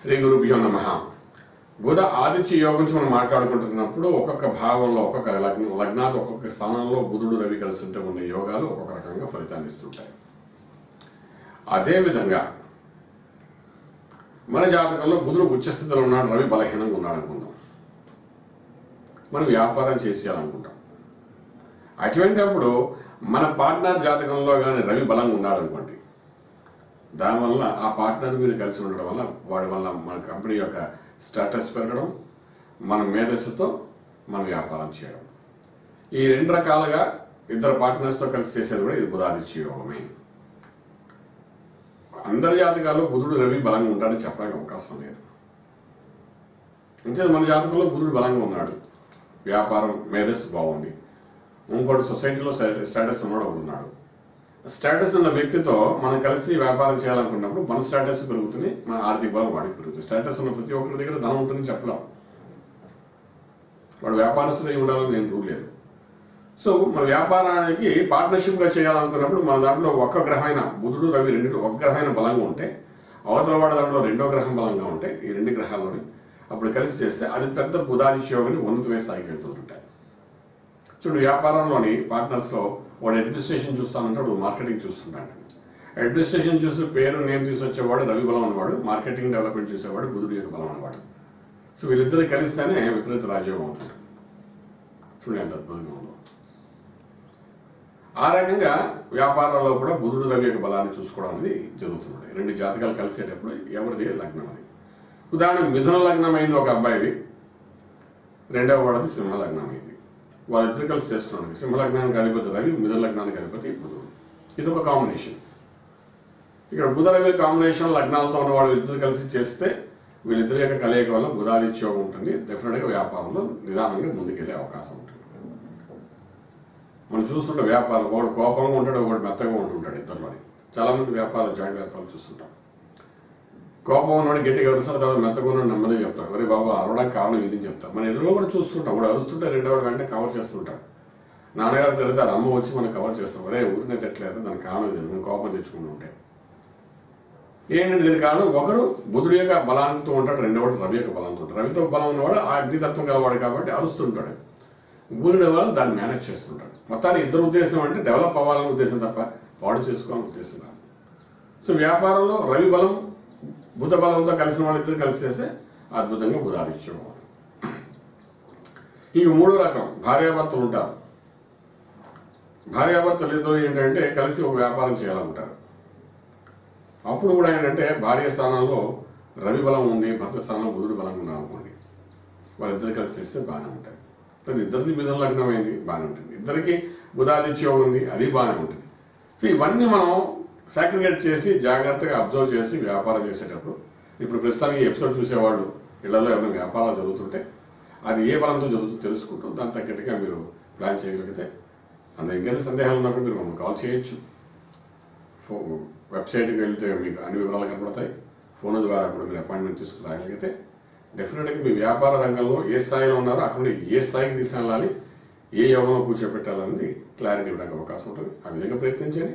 శ్రీ గురుభ్యో నమ. బుధ ఆదిత్య యోగం మనం మాట్లాడుకుంటున్నప్పుడు ఒక్కొక్క భావంలో ఒక్కొక్క లగ్న లగ్నాలు ఒక్కొక్క స్థానంలో బుధుడు రవి కలిసి ఉంటే ఉన్న యోగాలు ఒక్కొక్క రకంగా ఫలితాన్ని ఇస్తుంటాయి. అదేవిధంగా మన జాతకంలో బుధుడు ఉచ్చస్థితిలో ఉన్నాడు రవి బలహీనంగా ఉన్నాడు అనుకుందాం. మనం వ్యాపారం చేసేయాలనుకుంటాం. అటువంటిప్పుడు మన పార్ట్నర్ జాతకంలో కానీ రవి బలంగా ఉన్నాడు అనుకోండి దానివల్ల ఆ పార్ట్నర్ మీరు కలిసి ఉండడం వల్ల వాడి వల్ల మన కంపెనీ యొక్క స్టేటస్ పెరగడం మన మేధస్సుతో మన వ్యాపారం చేయడం. ఈ రెండు రకాలుగా ఇద్దరు పార్ట్నర్స్తో కలిసి చేసేది కూడా ఇది బుధాదిత్య యోగమే అందరి జాతకాల్లో బుధుడు రవి బలంగా ఉంటాడని చెప్పడానికి అవకాశం లేదు. అంతే మన జాతకంలో బుధుడు బలంగా ఉన్నాడు. వ్యాపారం మేధస్సు బాగుంది. ఇంకోటి సొసైటీలో స్టేటస్ ఉన్నాడు ఒకడు ఉన్నాడు. స్టేటస్ ఉన్న వ్యక్తితో మనం కలిసి వ్యాపారం చేయాలనుకున్నప్పుడు మన స్టేటస్ పెరుగుతుంది మన ఆర్థిక బలం వాడికి పెరుగుతుంది. స్టేటస్ ఉన్న ప్రతి ఒక్కరి దగ్గర ధనం ఉంటుందని చెప్పలేం. వాడు వ్యాపారస్తులై ఉండాలని నేను రూల్ లేదు సో మన వ్యాపారానికి పార్ట్నర్షిప్గా చేయాలనుకున్నప్పుడు మన దాంట్లో ఒక్క గ్రహమైన బుధుడు రవి రెండు ఒక గ్రహమైన బలంగా ఉంటే అవతల వాడి దాంట్లో రెండో గ్రహం బలంగా ఉంటే ఈ రెండు గ్రహాల్లోని అప్పుడు కలిసి చేస్తే అది పెద్ద బుధాదిశయోగిని ఉన్నతమే స్థాయికి వెళ్తుంటాయి చూడు వ్యాపారంలోని పార్ట్నర్స్లో వాడు అడ్మినిస్ట్రేషన్ చూస్తానంటాడు మార్కెటింగ్ చూస్తుంటాడు అడ్మినిస్ట్రేషన్ చూసి పేరు నేమ్ తీసుకొచ్చేవాడు రవి బలం అన్నవాడు మార్కెటింగ్ డెవలప్మెంట్ చేసేవాడు బుధుడు యొక్క బలం అన్నవాడు సో వీళ్ళిద్దరు కలిస్తేనే విపరీత రాజయోగం అవుతాడు చూడండి ఎంత అద్భుతంగా ఉందో. ఆ రకంగా వ్యాపారాల్లో కూడా బుధుడు రవి యొక్క బలాన్ని చూసుకోవడం అనేది జరుగుతుంది రెండు జాతకాలు కలిసేటప్పుడు ఎవరిది? లగ్నం అని. ఉదాహరణకు మిథున లగ్నం అయింది ఒక అబ్బాయిది. రెండవ వాడిది సింహ లగ్నం అయింది. వాళ్ళిద్దరు కలిసి చేస్తున్నాను సింహలగ్నానికి అధిపతి రవి మిథున లగ్నానికి అధిపతి బుధుడు. ఇది ఒక కాంబినేషన్ ఇక్కడ బుధ రవి కాంబినేషన్ లగ్నాలతో ఉన్న వాళ్ళు ఇద్దరు కలిసి చేస్తే వీళ్ళిద్దరి యొక్క కలయిక వల్ల బుధాదిత్యోగం ఉంటుంది. డెఫినెట్గా వ్యాపారంలో నిదానంగా ముందుకెళ్ళే అవకాశం ఉంటుంది. మనం చూస్తుంటే వ్యాపారం ఒకడు కోపంగా ఉంటాడు ఒకటి మెత్తగా ఉంటుంటాడు ఇద్దరులోని. చాలా మంది వ్యాపారాలు జాయింట్ వ్యాపారాలు చూస్తుంటాం. కోపం ఉన్నవాడు గట్టిగా అరుస్తున్న తర్వాత మెత్తగా ఉన్నాడు నెమ్మదిగా చెప్తాడు. ఒరే బాబు అరవడానికి కారణం ఇది చెప్తా మన ఎదురులో కూడా చూస్తుంటాం. వాడు అరుస్తుంటే రెండోవాడు వెంటనే కవర్ చేస్తుంటాడు. నాన్నగారు తెలిస్తే అమ్మ వచ్చి మనం కవర్ చేస్తాం ఒరే ఊరినే తిట్టలేదు. దానికి కారణం ఇది. నేను కోపం తెచ్చుకుని ఉంటే. ఏంటంటే దీని కారణం? ఒకరు బుధుడు యొక్క బలాంతో ఉంటాడు. రెండోవాడు రవి యొక్క బలంతో ఉంటాడు. రవితో బలం ఉన్నవాడు ఆ అగ్నితత్వం గలవాడు కాబట్టి అరుస్తుంటాడు. ఊరిన వాళ్ళు దాన్ని మేనేజ్ చేస్తుంటాడు. మొత్తాన్ని ఇద్దరు ఉద్దేశం అంటే డెవలప్ అవ్వాలనే ఉద్దేశం తప్ప పాడు చేసుకోవాలని ఉద్దేశం కాదు. సో వ్యాపారంలో రవి బలం భూత బలంతో కలిసిన వాళ్ళిద్దరు కలిసి చేస్తే అద్భుతంగా బుధాదిత్యం ఇవి మూడో రకం భార్యాభర్తలు ఉంటారు. భార్యాభర్తలు ఇద్దరు ఏంటంటే కలిసి ఒక వ్యాపారం చేయాలనుకుంటారు. అప్పుడు కూడా ఏంటంటే భార్య స్థానంలో రవి బలం ఉంది భర్త స్థానంలో బుధుడు బలం ఉన్నారు అనుకోండి. వాళ్ళిద్దరు కలిసి చేస్తే బాగానే ఉంటాయి. ప్రతి ఇద్దరిది మిథున లగ్నం అయింది బాగానే ఉంటుంది. ఇద్దరికి బుధాదిత్యం ఉంది అది బాగానే ఉంటుంది. సో ఇవన్నీ మనం సాక్రిగేట్ చేసి జాగ్రత్తగా అబ్జర్వ్ చేసి వ్యాపారం చేసేటప్పుడు ఇప్పుడు ప్రస్తుతానికి ఎపిసోడ్ చూసేవాళ్ళు ఇళ్ళలో ఏమైనా వ్యాపారాలు జరుగుతుంటే అది ఏ బలంతో జరుగుతుందో తెలుసుకుంటూ దాని తగ్గట్టుగా మీరు ప్లాన్ చేయగలిగితే అందులో ఇంకేమైనా సందేహాలు ఉన్నప్పుడు మీరు మమ్మల్ని కాల్ చేయొచ్చు. ఫో వెబ్సైట్కి వెళ్తే మీకు అన్ని వివరాలు కనపడతాయి. ఫోన్ ద్వారా కూడా మీరు అపాయింట్మెంట్ తీసుకుని రాగలిగితే డెఫినెట్గా మీ వ్యాపార రంగంలో ఏ స్థాయిలో ఉన్నారో అక్కడ నుండి ఏ స్థాయికి తీసుకెళ్ళాలి ఏ యోగంలో కూర్చోపెట్టాలన్నది క్లారిటీ ఇవ్వడానికి అవకాశం ఉంటుంది. ఆ విధంగా ప్రయత్నించండి.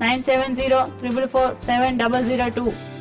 970 444 7002.